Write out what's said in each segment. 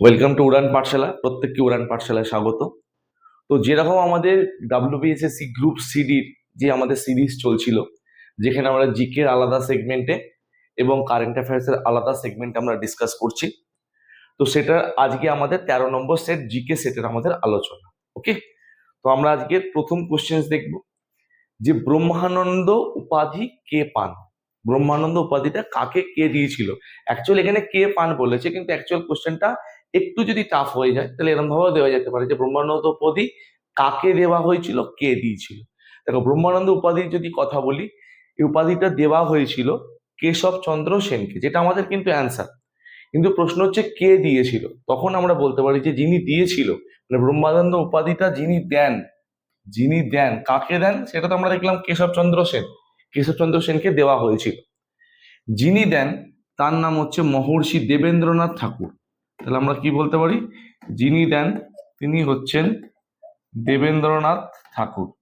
Welcome to উড়ান পাঠশালা প্রত্যেককে উড়ান পাঠশালায় স্বাগত। তো যেরকম আমাদের ডাব্লিউবিএসএসসি গ্রুপ সিডির যে আমাদের সিরিজ চলছিল, যেখানে আমরা জিকের আলাদা সেগমেন্টে এবং কারেন্ট অ্যাফেয়ার্সের আলাদা সেগমেন্টে আমরা ডিসকাস করছি। তো সেটা আজকে আমাদের তেরো নম্বর সেট জিকে সেটের আমাদের আলোচনা ওকে তো আমরা আজকে প্রথম কোশ্চেন দেখব, যে ব্রহ্মানন্দ উপাধি কে পান? ব্রহ্মানন্দ উপাধিটা কাকে, কে দিয়েছিল? অ্যাকচুয়ালি এখানে কে পান বলেছে, কিন্তু অ্যাকচুয়াল কোশ্চেনটা একটু যদি টাফ হয়ে যায়, তাহলে এরকম ভাবেও দেওয়া যেতে পারে যে ব্রহ্মানন্দ উপাধি কাকে দেওয়া হয়েছিল? কে দিয়েছিল? দেখো, ব্রহ্মানন্দ উপাধির যদি কথা বলি, এই উপাধিটা দেওয়া হয়েছিল কেশব চন্দ্র সেনকে, যেটা আমাদের কিন্তু অ্যান্সার কিন্তু প্রশ্ন হচ্ছে কে দিয়েছিল? তখন আমরা বলতে পারি যে যিনি দিয়েছিল মানে ব্রহ্মানন্দ উপাধিটা যিনি দেন যিনি দেন, কাকে দেন? সেটা তো আমরা দেখলাম কেশবচন্দ্র সেন কেশবচন্দ্র সেনকে দেওয়া হয়েছিল। যিনি দেন, তার নাম হচ্ছে মহর্ষি দেবেন্দ্রনাথ ঠাকুর। তাহলে আমরা কি বলতে পারি? যিনি দেন, তিনি হচ্ছেন দেবেন্দ্রনাথ ঠাকুর।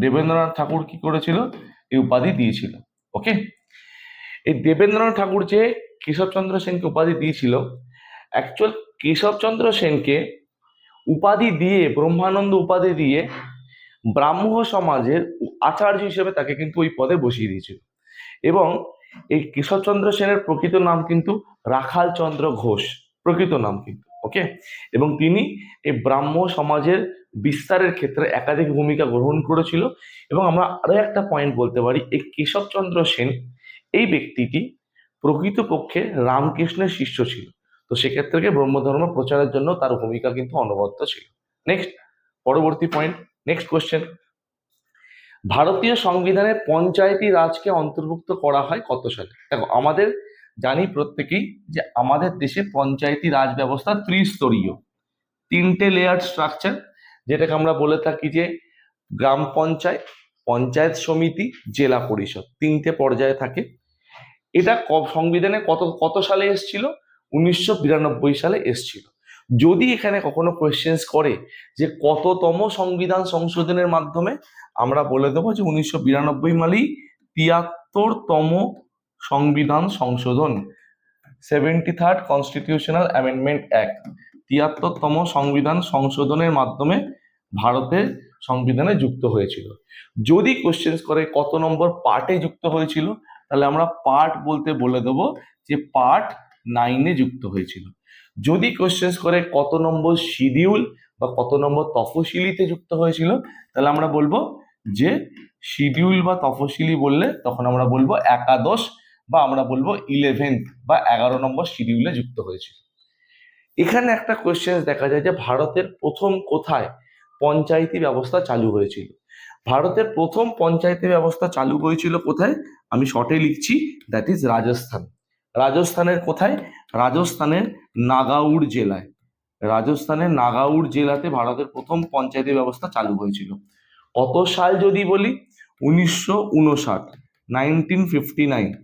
দেবেন্দ্রনাথ ঠাকুর কি করেছিল? এই উপাধি দিয়েছিল। ওকে? এই দেবেন্দ্রনাথ ঠাকুর যে কেশবচন্দ্র সেনকে উপাধি দিয়েছিল অ্যাকচুয়াল কেশবচন্দ্র সেনকে উপাধি দিয়ে, ব্রহ্মানন্দ উপাধি দিয়ে ব্রাহ্ম সমাজের আচার্য হিসেবে তাকে কিন্তু ওই পদে বসিয়ে দিয়েছিল। এবং এই কেশবচন্দ্র সেনের প্রকৃত নাম কিন্তু রাখাল চন্দ্র ঘোষ। প্রকৃত নাম কিন্তু ওকে এবং তিনি এই ব্রাহ্ম সমাজের বিস্তারের ক্ষেত্রে একাধিক ভূমিকা গ্রহণ করেছিল এবং আমরা আরও একটা পয়েন্ট বলতে পারি, এই কেশবচন্দ্র সেন, এই ব্যক্তিটি প্রকৃতপক্ষে রামকৃষ্ণের শিষ্য ছিল। তো সেক্ষেত্রে ব্রহ্মধর্ম প্রচারের জন্য তার ভূমিকা কিন্তু অনবদ্য ছিল। নেক্সট পরবর্তী পয়েন্ট নেক্সট কোশ্চেন ভারতীয় সংবিধানে পঞ্চায়েতি রাজকে অন্তর্ভুক্ত করা হয় কত সালে? দেখো, আমাদের জানি প্রত্যেকেই যে আমাদের দেশে পঞ্চায়েতি রাজ ব্যবস্থা ত্রিস্তরীয়। তিনটে লেয়ার স্ট্রাকচার যেটাকে আমরা বলে থাকি যে গ্রাম পঞ্চায়েত পঞ্চায়েত সমিতি, জেলা পরিষদ। তিনটে পর্যায়ে থাকে। এটা সংবিধানে কত কত সালে এসছিল? উনিশশো বিরানব্বই সালে এসছিল। যদি এখানে কখনো কোয়েশ্চেন্স করে যে কততম সংবিধান সংশোধনের মাধ্যমে আমরা বলে দেবো যে উনিশশো বিরানব্বই মালেই তিয়াত্তরতম সংবিধান সংশোধন। Seventy third constitutional amendment act তিয়াত্তরতম সংবিধান সংশোধনের মাধ্যমে ভারতের সংবিধানে যুক্ত হয়েছিল। যদি কোশ্চেন্স করে কত নম্বর পার্টে যুক্ত হয়েছিল, তাহলে আমরা পার্ট বলতে বলে দেবো যে পার্ট নাইনে যুক্ত হয়েছিল। যদি কোশ্চেন্স করে কত নম্বর শিডিউল বা কত নম্বর তফসিলিতে যুক্ত হয়েছিল, তাহলে আমরা বলব যে শিডিউল বা তফসিলি বললে তখন আমরা বলব একাদশ বা আমরা বলব ইলেভেন্থ বা এগারো নম্বর শিডিউলে যুক্ত হয়েছিল। এখানে একটা কোয়েশ্চেন দেখা যায় যে ভারতের প্রথম কোথায় পঞ্চায়েতি ব্যবস্থা চালু হয়েছিল? ভারতের প্রথম পঞ্চায়েতি ব্যবস্থা চালু হয়েছিল কোথায়? আমি শর্টে লিখছি দ্যাট ইজ রাজস্থান। রাজস্থানের কোথায়? রাজস্থানের নাগাউর জেলায়। রাজস্থানের নাগাউর জেলাতে ভারতের প্রথম পঞ্চায়েতি ব্যবস্থা চালু হয়েছিল। কত সাল যদি বলি? উনিশশো উনষাট নাইনটিন ফিফটি নাইন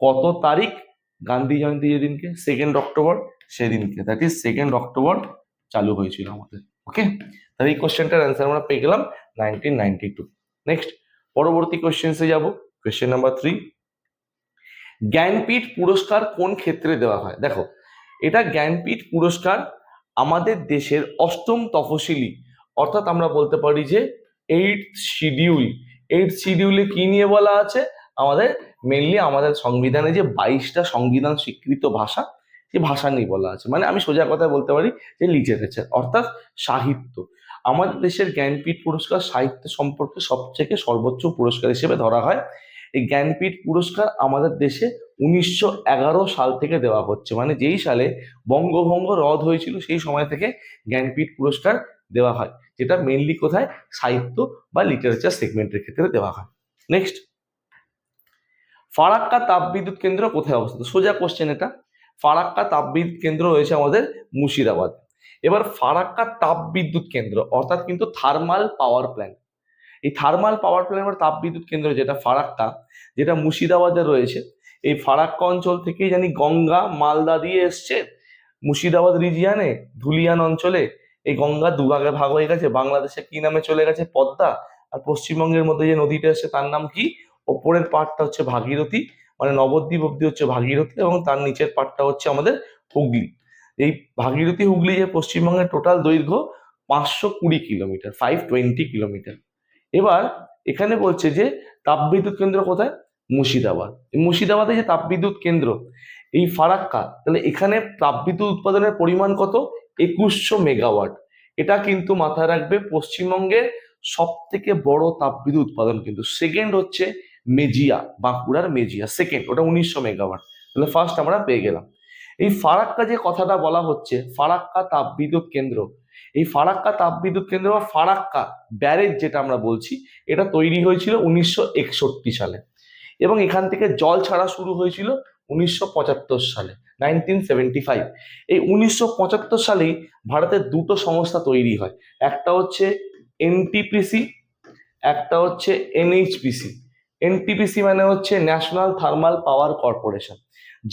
কত তারিখ? গান্ধী জয়ন্তী যেদিনকে সেকেন্ড অক্টোবর সেদিনকে। দ্যাট ইজ সেকেন্ড অক্টোবর চালু হয়েছিল আমাদের। ওকে তাহলে এই কোশ্চেনটার অ্যান্সার আমরা পেয়ে গেলাম নাইনটিন নাইনটি টু নেক্সট পরবর্তী কোশ্চেন্সে যাব। কোশ্চেন নাম্বার থ্রি জ্ঞানপীঠ পুরস্কার কোন ক্ষেত্রে দেওয়া হয়? দেখো, এটা জ্ঞানপীঠ পুরস্কার আমাদের দেশের অষ্টম তফসিলি, অর্থাৎ আমরা বলতে পারি যে এইট শিডিউল এইট শিডিউলে কি নিয়ে বলা আছে? আমাদের মেনলি আমাদের সংবিধানে যে বাইশটা সংবিধান স্বীকৃত ভাষা সেই ভাষা নিয়ে বলা আছে। মানে আমি সোজা কথা বলতে পারি যে লিটারেচার অর্থাৎ সাহিত্য। আমাদের দেশের জ্ঞানপীঠ পুরস্কার সাহিত্য সম্পর্কে সবথেকে সর্বোচ্চ পুরস্কার হিসেবে ধরা হয়। এই জ্ঞানপীঠ পুরস্কার আমাদের দেশে উনিশশো এগারো সাল থেকে দেওয়া হচ্ছে। মানে যেই সালে বঙ্গভঙ্গ রদ হয়েছিল, সেই সময় থেকে জ্ঞানপীঠ পুরস্কার দেওয়া হয়। যেটা মেনলি কোথায়? সাহিত্য বা লিটারেচার সেগমেন্টের ক্ষেত্রে দেওয়া হয়। নেক্সট ফারাক্কা তাপবিদ্যুৎ কেন্দ্র কোথায় অবস্থিত? সোজা কোশ্চেন এটা। ফারাক্কা তাপবিদ্যুৎ কেন্দ্র রয়েছে আমাদের মুর্শিদাবাদ। এবার ফারাক্কা তাপবিদ্যুৎ কেন্দ্র, অর্থাৎ কিন্তু থার্মাল পাওয়ার প্ল্যান্ট এই থার্মাল পাওয়ার প্ল্যান্ট বা তাপবিদ্যুৎ কেন্দ্র যেটা ফারাক্কা, যেটা মুর্শিদাবাদে রয়েছে, এই ফারাক্কা অঞ্চল থেকেই জানি গঙ্গা, মালদা দিয়ে এসছে। মুর্শিদাবাদ রিজিয়ানে ধুলিয়ান অঞ্চলে এই গঙ্গা দুভাগে ভাগ হয়ে গেছে। বাংলাদেশে কি নামে চলে গেছে? পদ্মা। আর পশ্চিমবঙ্গের মধ্যে যে নদীটা এসছে, তার নাম কি? ওপরের পার্টটা হচ্ছে ভাগীরথী মানে নবদ্বীপ অব্দি হচ্ছে ভাগীরথী এবং তার নিচের পার্টটা হচ্ছে আমাদের হুগলি। এই ভাগীরথী হুগলি যে পশ্চিমবঙ্গের টোটাল দৈর্ঘ্য পাঁচশো কুড়ি কিলোমিটার ফাইভ টোয়েন্টি কিলোমিটার। এবার এখানে বলছে যে তাপবিদ্যুৎ কেন্দ্র কোথায়? মুর্শিদাবাদ। মুর্শিদাবাদে যে তাপবিদ্যুৎ কেন্দ্র, এই ফারাক্কা, তাহলে এখানে তাপবিদ্যুৎ উৎপাদনের পরিমাণ কত? একুশশো মেগাওয়াট। এটা কিন্তু মাথায় রাখবে পশ্চিমবঙ্গের সব থেকে বড় তাপবিদ্যুৎ উৎপাদন কিন্তু সেকেন্ড হচ্ছে মেজিয়া, বাঁকুড়ার মেজিয়া সেকেন্ড ওটা উনিশশো মেগাওয়াট তাহলে ফার্স্ট আমরা পেয়ে গেলাম। এই ফারাক্কা যে কথাটা বলা হচ্ছে, ফারাক্কা তাপবিদ্যুৎ কেন্দ্র, এই ফারাক্কা তাপবিদ্যুৎ কেন্দ্র বা ফারাক্কা ব্যারেজ যেটা আমরা বলছি, এটা তৈরি হয়েছিল উনিশশো একষট্টি সালে এবং এখান থেকে জল ছাড়া শুরু হয়েছিল উনিশশো পঁচাত্তর সালে নাইনটিন এই উনিশশো পঁচাত্তর সালেই ভারতের দুটো সংস্থা তৈরি হয়, একটা হচ্ছে এনটিপিসি একটা হচ্ছে এনএইচপিসি এনটিপিসি মানে হচ্ছে ন্যাশনাল থার্মাল পাওয়ার কর্পোরেশন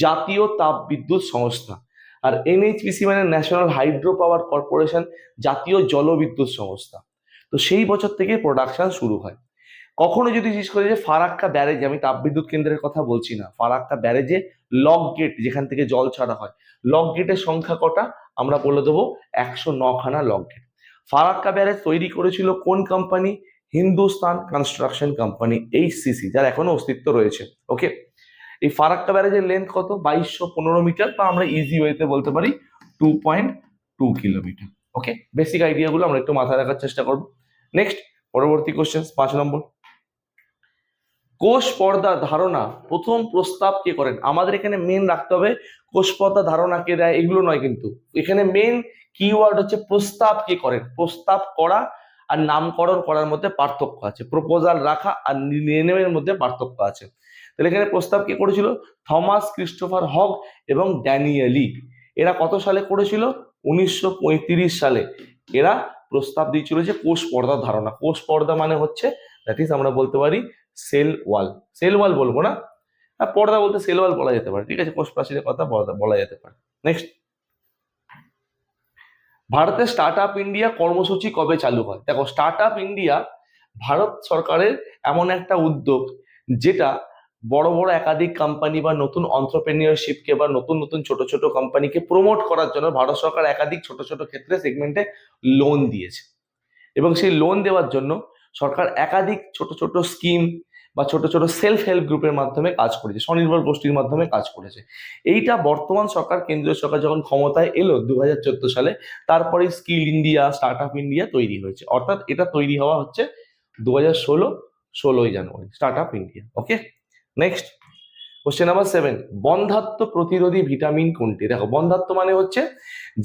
জাতীয় তাপবিদ্যুৎ সংস্থা। আর এনএইচপিসি মানে ন্যাশনাল হাইড্রো পাওয়ার কর্পোরেশন জাতীয় জলবিদ্যুৎ সংস্থা। তো সেই বছর থেকে প্রোডাকশন শুরু হয়। কখনো যদি জিজ্ঞেস করে যে ফারাক্কা ব্যারেজে, আমি তাপবিদ্যুৎ কেন্দ্রের কথা বলছি না। ফারাক্কা ব্যারেজে লক গেট যেখান থেকে জল ছাড়া হয় লক গেটের সংখ্যা কটা? আমরা বলে দেবো একশো নখানা লক গেট ফারাক্কা ব্যারেজ তৈরি করেছিল কোন company Hindustan construction company HCC যার এখনও অস্তিত্ব রয়েছে ওকে এই ফারাক্কা ব্যারেজের লেন্থ কত? বাইশশো পনেরো মিটার বা আমরা ইজি ওয়েতে বলতে পারি two point two kilometre okay basic আইডিয়াগুলো আমরা একটু মাথায় রাখার চেষ্টা করব। নেক্সট পরবর্তী কোশ্চেন পাঁচ নম্বর। কোষ পর্দা ধারণা, প্রথম প্রস্তাব কে করেন? আমাদের এখানে মেন রাখতে হবে কোষ পর্দা ধারণা কে দেয়, এগুলো নয় কিন্তু। এখানে মেন কিওয়ার্ড হচ্ছে প্রস্তাব কে করেন? প্রস্তাব করা আর নামকরণ করার মধ্যে পার্থক্য আছে। প্রপোজাল রাখা আর নির্ণয়ের মধ্যে পার্থক্য আছে। তাহলে এখানে প্রস্তাব কে করেছিল? থমাস ক্রিস্টোফার হক এবং ড্যানিয়েলি এরা কত সালে করেছিল? উনিশশো পঁয়ত্রিশ সালে। এরা প্রস্তাব দিয়েছিল যে কোষ পর্দার ধারণা। কোষ পর্দা মানে হচ্ছে দ্যাট ইজ আমরা বলতে পারি সেল ওয়াল। সেল ওয়াল বলব না? পর্দা বলতে সেল ওয়াল বলা যেতে পারে। ঠিক আছে? কোষ প্রাচীরের কথা পর্দা বলা যেতে পারে। নেক্সট ভারতের স্টার্ট আপ ইন্ডিয়া কর্মসূচি কবে চালু হয়? দেখো স্টার্ট আপ ইন্ডিয়া ভারত সরকারের এমন একটা উদ্যোগ যেটা বড় বড় একাধিক কোম্পানি বা নতুন অন্টারপ্রেনিয়রশিপকে বা নতুন নতুন ছোট ছোট কোম্পানিকে প্রমোট করার জন্য ভারত সরকার একাধিক ছোট ছোট ক্ষেত্রে সেগমেন্টে লোন দিয়েছে। এবং সেই লোন দেওয়ার জন্য সরকার একাধিক ছোট ছোট স্কিম বা ছোট ছোট সেলফ হেল্প গ্রুপের মাধ্যমে কাজ করেছে, স্বনির্ভর গোষ্ঠীর মাধ্যমে কাজ করেছে। এইটা বর্তমান সরকার, কেন্দ্রীয় সরকার যখন ক্ষমতায় এলো দু হাজার চোদ্দ সালে তারপরে skill India start up India তৈরি হয়েছে। অর্থাৎ এটা তৈরি হওয়া হচ্ছে দু হাজার ষোলো, ষোলোই January start up India okay next question number seven বন্ধাত্ম প্রতিরোধী ভিটামিন কোনটি? দেখো, বন্ধাত্ম মানে হচ্ছে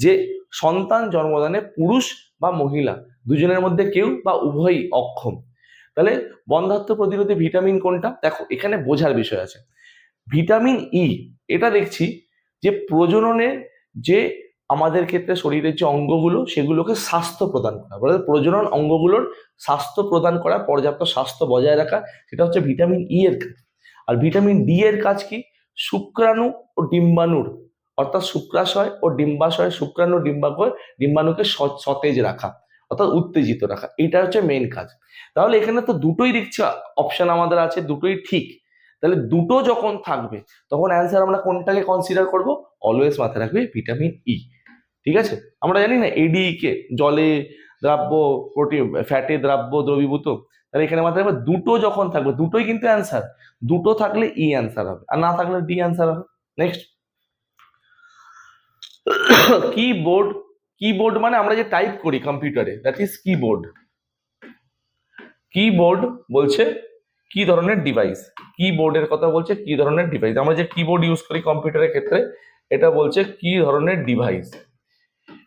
যে সন্তান জন্মদানে পুরুষ বা মহিলা দুজনের মধ্যে কেউ বা উভয়ই অক্ষম। তাহলে বন্ধাত্ম প্রতিরোধী ভিটামিন কোনটা? দেখো, এখানে বোঝার বিষয় আছে। ভিটামিন ই এটা দেখছি যে প্রজননের যে আমাদের ক্ষেত্রে শরীরের যে অঙ্গগুলো, সেগুলোকে স্বাস্থ্য প্রদান করা। অর্থাৎ প্রজনন অঙ্গগুলোর স্বাস্থ্য প্রদান করা, পর্যাপ্ত স্বাস্থ্য বজায় রাখা, সেটা হচ্ছে ভিটামিন ই এর কাজ। আর ভিটামিন ডি এর কাজ কি? শুক্রাণু ও ডিম্বাণুর, অর্থাৎ শুক্রাশয় ও ডিম্বাশয়, শুক্রাণু ডিম্বাশয় ডিম্বাণুকে সতেজ রাখা। অর্থাৎ উত্তেজিত রাখা, এটা হচ্ছে মেইন কাজ। তাহলে এখানে তো দুটোই দেখছি অপশন আমাদের আছে, দুটোই ঠিক। তাহলে দুটো যখন থাকবে, তখন অ্যান্সার আমরা কোনটাকে কনসিডার করব? অলওয়েজ মাথায় রাখবে ভিটামিন ই ঠিক আছে? আমরা জানি না এডি কে, জলে দ্রাব্য প্রোটিন ফ্যাটে দ্রাব্য দ্রবীভূত। তাহলে এখানে মাথায় রাখবে দুটো যখন থাকবে, দুটোই কিন্তু অ্যান্সার দুটো থাকলে ই অ্যান্সার হবে, আর না থাকলে ডি অ্যান্সার হবে। নেক্সট কিবোর্ড কিবোর্ড মানে আমরা যে টাইপ করি কম্পিউটারে দ্যাট ইজ কিবোর্ড কিবোর্ড বলছে কি ধরনের ডিভাইস কিবোর্ডের কথা বলছে কি ধরনের ডিভাইস আমরা যে কিবোর্ড ইউজ করি কম্পিউটারের ক্ষেত্রে, এটা বলছে কি ধরনের ডিভাইস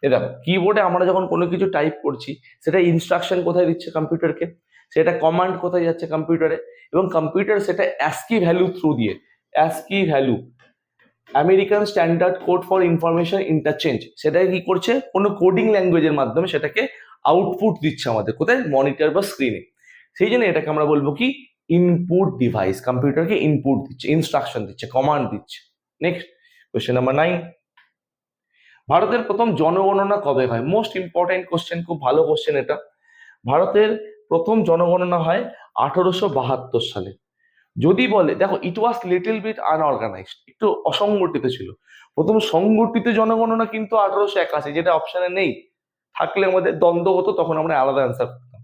এ দেখো কিবোর্ডে আমরা যখন কোনো কিছু টাইপ করছি, সেটা ইনস্ট্রাকশন কোথায় দিচ্ছে কম্পিউটারকে সেটা কমান্ড কোথায় যাচ্ছে কম্পিউটারে এবং কম্পিউটার সেটা অ্যাসকি ভ্যালু থ্রু দিয়ে ASCII value American standard code for information interchange সেটাকে কি করছে? কোনো কোডিং ল্যাঙ্গুয়েজের মাধ্যমে সেটাকে আউটপুট দিচ্ছে আমাদের, কোথায়? মনিটর বা স্ক্রিনে সেই জন্য এটাকে আমরা বলব কি? ইনপুট ডিভাইস কম্পিউটারকে ইনপুট দিচ্ছে ইনস্ট্রাকশন দিচ্ছে কমান্ড দিচ্ছে। নেক্সট কোয়েশ্চেন নাম্বার নাইন ভারতের প্রথম জনগণনা কবে হয়? মোস্ট ইম্পর্টেন্ট কোশ্চেন খুব ভালো কোশ্চেন এটা। ভারতের প্রথম জনগণনা হয় আঠারোশো বাহাত্তর সালে। যদি বলে, দেখো it was little bit unorganised একটু অসংগঠিত ছিল। প্রথম সংগঠিত জনগণনা কিন্তু আঠারোশো একাশি, যেটা অপশানে নেই। থাকলে আমাদের দ্বন্দ্ব হতো, তখন আমরা আলাদা অ্যান্সার করতাম।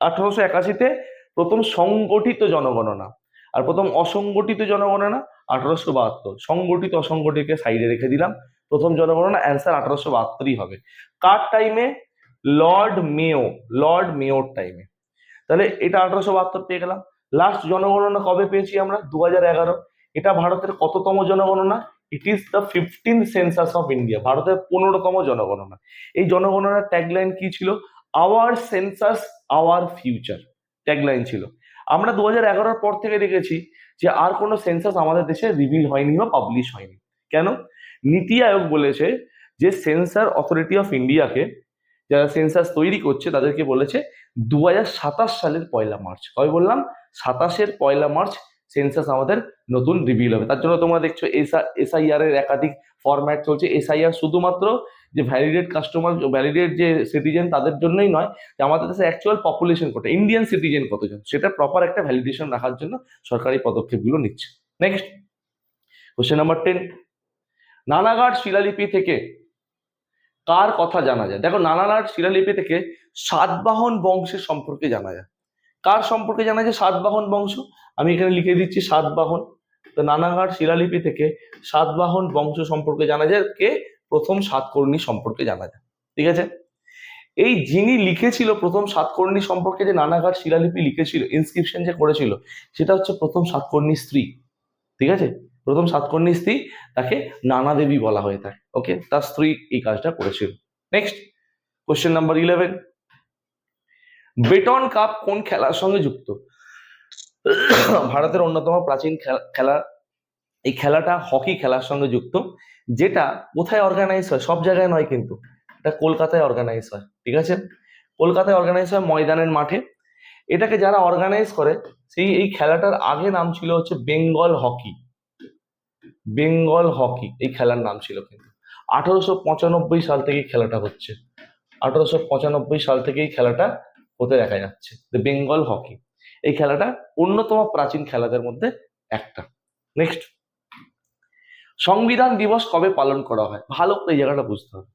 আঠারোশো একাশিতে প্রথম সংগঠিত জনগণনা আর প্রথম অসংগঠিত জনগণনা আঠারোশো বাহাত্তর। সংগঠিত, অসংগঠিতকে সাইডে রেখে দিলাম। প্রথম জনগণনা অ্যান্সার আঠারোশো বাহাত্তরই হবে। কার টাইমে লর্ড মেও লর্ড মেওর টাইমে তাহলে এটা আঠারোশো বাহাত্তর পেয়ে গেলাম। লাস্ট জনগণনা কবে পেয়েছি আমরা? দু এগারো। এটা ভারতের কততম জনগণনা? It is the fifteen census of India ভারতের পনেরোতম জনগণনা। এই জনগণনার ট্যাগলাইন কি ছিল? Our census our future tagline ছিল। আমরা দু হাজার এগারোর পর থেকে দেখেছি যে আর কোনো সেন্সাস আমাদের দেশে রিভিল হয়নি বা পাবলিশ হয়নি। কেন? নীতি আয়োগ বলেছে যে সেন্সার অথরিটি অফ ইন্ডিয়াকে যারা সেন্সাস তৈরি করছে তাদেরকে বলেছে দু সালের পয়লা মার্চ। কবে বললাম? সাতাশের পয়লা মার্চ সেন্সাস আমাদের নতুন রিভিল হবে। তার জন্য তোমরা দেখছ এসআইআর এর একাধিক ফরম্যাট চলছে। এসআইআর শুধুমাত্র যে ভ্যালিডেট কাস্টমার ভ্যালিডেট যে সিটিজেন তাদের জন্যই নয়, যে আমাদের দেশে অ্যাকচুয়াল পপুলেশন কত ইন্ডিয়ান সিটিজেন কতজন, সেটা প্রপার একটা ভ্যালিডেশন রাখার জন্য সরকারি পদক্ষেপগুলো নিচ্ছে। Next question number ten Nanaghat শিলালিপি থেকে কার কথা জানা যায়। দেখো নানাঘাট শিলালিপি থেকে সাতবাহন বংশের সম্পর্কে জানা যায়। কার সম্পর্কে জানা যায়? সাতবাহন বংশ। আমি এখানে লিখে দিচ্ছি সাতবাহন। তো নানাঘাট শিলালিপি থেকে সাতবাহন বংশ সম্পর্কে জানা যায়। কে? প্রথম সাতকর্ণী সম্পর্কে জানা যায়। ঠিক আছে? এই যিনি লিখেছিল প্রথম সাতকর্ণী সম্পর্কে যে নানাঘাট শিলালিপি লিখেছিল ইনস্ক্রিপশন যে করেছিল, সেটা হচ্ছে প্রথম সাতকর্ণী স্ত্রী। ঠিক আছে? প্রথম সাতকর্ণী স্ত্রী, তাকে নানা দেবী বলা হয়ে থাকে। ওকে তার স্ত্রী এই কাজটা করেছিল। Next question number eleven Beighton cup কোন খেলার সঙ্গে যুক্ত? ভারতের অন্যতম প্রাচীন খেলা- এই খেলাটা হকি খেলার সঙ্গে যুক্ত, যেটা কোথায় অর্গানাইজ হয়? সব জায়গায় নয় কিন্তু। এটা কলকাতায় অর্গানাইজ হয়। ঠিক আছে? কলকাতায় অর্গানাইজ হয় ময়দানের মাঠে। এটাকে যারা অর্গানাইজ করে, সেই, এই খেলাটার আগে নাম ছিল হচ্ছে বেঙ্গল হকি। বেঙ্গল হকি, এই খেলার নাম ছিল কিন্তু। আঠারোশো পঁচানব্বই সাল থেকে খেলাটা হচ্ছে। আঠারোশো পঁচানব্বই সাল থেকে এই খেলাটা হতে দেখা যাচ্ছে। বেঙ্গল হকি এই খেলাটা অন্যতম প্রাচীন খেলাদের মধ্যে একটা। নেক্সট সংবিধান দিবস কবে পালন করা হয়? ভালো এই জায়গাটা বুঝতে হবে।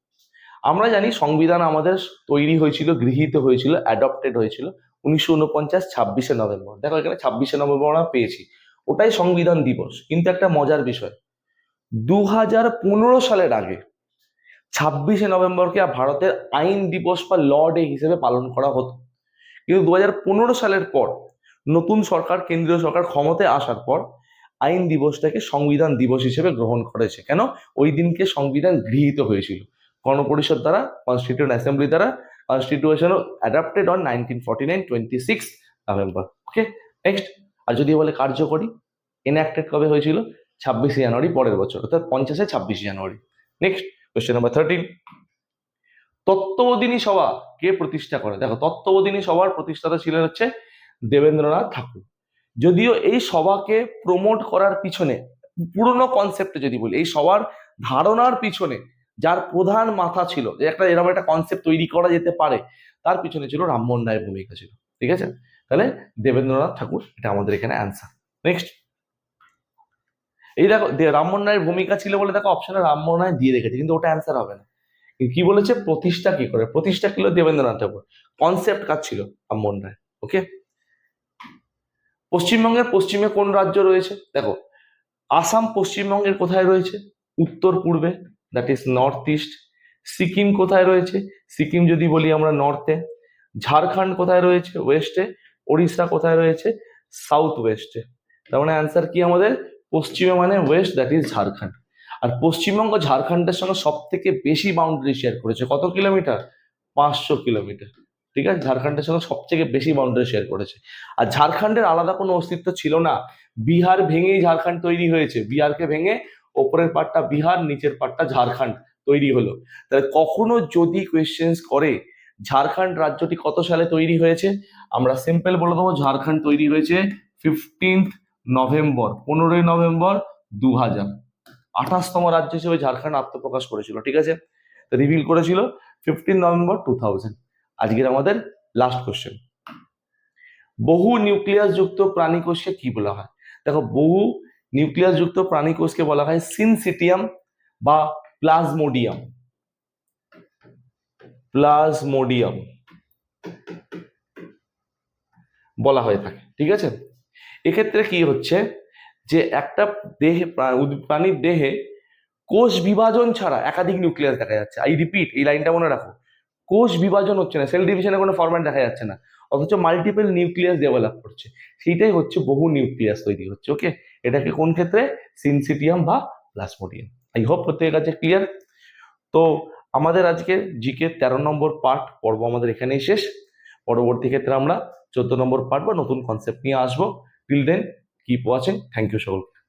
আমরা জানি সংবিধান আমাদের তৈরি হয়েছিল, গৃহীত হয়েছিল অ্যাডপ্টেড হয়েছিল উনিশশো উনপঞ্চাশ ছাব্বিশে নভেম্বর। দেখো এখানে ছাব্বিশে নভেম্বর আমরা পেয়েছি। ওটাই সংবিধান দিবস, কিন্তু একটা মজার বিষয়। দু হাজার পনেরো সালের আগে ছাব্বিশে নভেম্বরকে ভারতের আইন দিবস বা ল ডে হিসেবে পালন করা হতো। কিন্তু দু হাজার পনেরো সালের পর নতুন সরকার, কেন্দ্রীয় সরকার ক্ষমতায় আসার পর আইন দিবসটাকে সংবিধান দিবস হিসেবে গ্রহণ করেছে। কেন? ওই দিনকে সংবিধান গৃহীত হয়েছিল। গণপরিষদ দ্বারা কনস্টিটিউন্ট অ্যাসেম্বলি দ্বারা constitution adapted on nineteen forty nine twenty six November okay next আর যদি বলে কার্যকরী এনঅ্যাক্টেড কবে হয়েছিল? ছাব্বিশে জানুয়ারি পরের বছর, অর্থাৎ পঞ্চাশে ছাব্বিশে January. Next question number thirteen Tattwabodhini Sabha কে প্রতিষ্ঠা করে? দেখো, তত্ত্ববোধিনী সভার প্রতিষ্ঠাতা ছিলেন হচ্ছে দেবেন্দ্রনাথ ঠাকুর। যদিও এই সভাকে প্রমোট করার পিছনে, পুরনো কনসেপ্টে যদি বলি, এই সবার ধারণার পিছনে যার প্রধান মাথা ছিল, যে একটা এরকম একটা কনসেপ্ট তৈরি করা যেতে পারে, তার পিছনে ছিল রামমোহন রায়ের ভূমিকা ছিল। ঠিক আছে? তাহলে দেবেন্দ্রনাথ ঠাকুর, এটা আমাদের এখানে অ্যান্সার নেক্সট এই দেখো রামমোহন রায়ের ভূমিকা ছিল বলে দেখো অপশনে রামমোহন রায় দিয়ে রেখেছে, কিন্তু ওটা অ্যান্সার হবে না। কি বলেছে? প্রতিষ্ঠা কি করে? প্রতিষ্ঠা ছিল দেবেন্দ্রনাথ ঠাকুর? কনসেপ্ট কাজ ছিল রামমোহন রায়? ওকে পশ্চিমবঙ্গের পশ্চিমে কোন রাজ্য রয়েছে? দেখো, আসাম পশ্চিমবঙ্গের কোথায় রয়েছে? উত্তর পূর্বে that is north east Sikkim কোথায় রয়েছে? সিকিম যদি বলি আমরা নর্থে ঝাড়খণ্ড কোথায় রয়েছে? ওয়েস্টে ওড়িশা কোথায় রয়েছে? সাউথ ওয়েস্টে তার মানে অ্যান্সার কি আমাদের? পশ্চিমে মানে ওয়েস্ট দ্যাট ইজ ঝাড়খণ্ড আর পশ্চিমবঙ্গ ঝাড়খণ্ডের সঙ্গে সব থেকে বেশি বাউন্ডারি শেয়ার করেছে। কত কিলোমিটার? পাঁচশো কিলোমিটার। ঠিক আছে? ঝাড়খণ্ডের সঙ্গে সব থেকে বেশি বাউন্ডারি শেয়ার করেছে। আর ঝাড়খণ্ডের আলাদা কোনো অস্তিত্ব ছিল না। বিহার ভেঙেই ঝাড়খণ্ড তৈরি হয়েছে। বিহারকে ভেঙে ওপরের পার্টটা বিহার, নিচের পার্টটা ঝাড়খণ্ড তৈরি হলো। তাহলে কখনো যদি কোয়েশ্চেন্স করে ঝাড়খণ্ড রাজ্যটি কত সালে তৈরি হয়েছে? আমরা সিম্পল বলে দেবো, ঝাড়খণ্ড তৈরি হয়েছে ফিফটিন্থ নভেম্বর পনেরোই নভেম্বর দু হাজার আঠাশতম রাজ্য হিসেবে ঝাড়খণ্ড আত্মপ্রকাশ করেছিল, ঠিক আছে? রিভিল করেছিল ফিফটিন নভেম্বর টু থাউজেন্ড আজকের আমাদের লাস্ট কোশ্চেন বহু নিউক্লিয়াস যুক্ত প্রাণীকোষকে কি বলা হয়? দেখো, বহু নিউক্লিয়াস যুক্ত প্রাণীকোষকে বলা হয় সিনসিটিয়াম বা প্লাজমোডিয়াম প্লাজমোডিয়াম। বলা হয়ে থাকে, ঠিক আছে? এক্ষেত্রে কি হচ্ছে যে একটা দেহে প্রাণীর দেহে কোষ বিভাজন ছাড়া একাধিক নিউক্লিয়াস দেখা যাচ্ছে। আই রিপিট, এই লাইনটা মনে রাখো। কোষ বিভাজন হচ্ছে না, সেল ডিভিশনের কোনো ফরম্যাট দেখা যাচ্ছে না। অথচ মাল্টিপল নিউক্লিয়াস ডেভেলপ করছে। সেইটাই হচ্ছে বহু নিউক্লিয়াস তৈরি হচ্ছে, ওকে? এটাকে কোন ক্ষেত্রে? সিনসিটিয়াম বা প্লাজমোডিয়াম। আই হোপ প্রত্যেকের কাছে ক্লিয়ার। তো আমাদের আজকে জিকে তেরো নম্বর পার্ট পর্ব আমাদের এখানেই শেষ। পরবর্তী ক্ষেত্রে আমরা চোদ্দ নম্বর পার্ট বা নতুন কনসেপ্ট নিয়ে আসব। Till then keep watching thank you সকলকে।